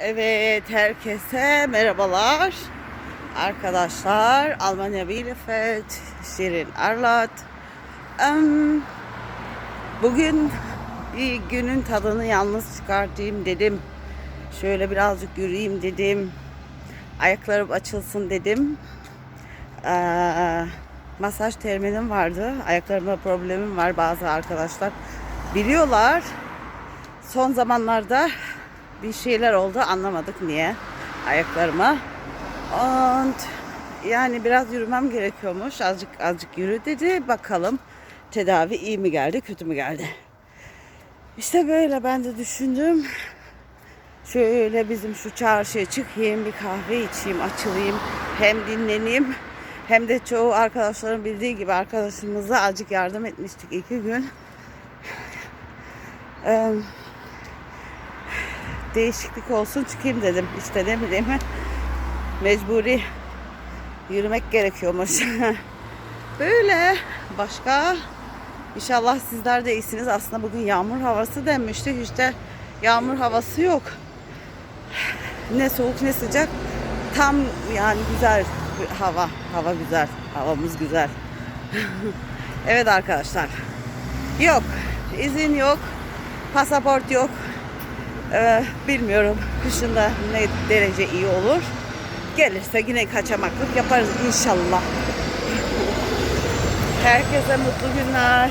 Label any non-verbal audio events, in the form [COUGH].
Evet, herkese merhabalar. Arkadaşlar, Almanya Bielefeld, Şirin Arlat. Bugün bir günün tadını yalnız çıkartayım dedim. Şöyle birazcık yürüyeyim dedim. Ayaklarım açılsın dedim. Ee, masaj terminim vardı. Ayaklarımda problemim var bazı arkadaşlar. Biliyorlar. Son zamanlarda bir şeyler oldu anlamadık niye ayaklarıma. Und yani biraz yürümem gerekiyormuş. Azıcık azıcık yürü dedi. Bakalım tedavi iyi mi geldi, kötü mü geldi? İşte böyle ben de düşündüm. Şöyle bizim şu çarşıya çıkayım, bir kahve içeyim, açılayım. Hem dinleneyim hem de çoğu arkadaşların bildiği gibi arkadaşımıza azıcık yardım etmiştik iki gün. Değişiklik olsun çıkayım dedim. İşte ne bileyim mecburi yürümek gerekiyormuş. [LAUGHS] Böyle başka İnşallah sizler de iyisiniz. Aslında bugün yağmur havası denmişti. İşte yağmur havası yok. Ne soğuk ne sıcak. Tam yani güzel hava. Hava güzel. Havamız güzel. [LAUGHS] evet arkadaşlar. Yok. izin yok. Pasaport yok. Ee, bilmiyorum kışında ne derece iyi olur. Gelirse yine kaçamaklık yaparız inşallah. Herkese mutlu günler.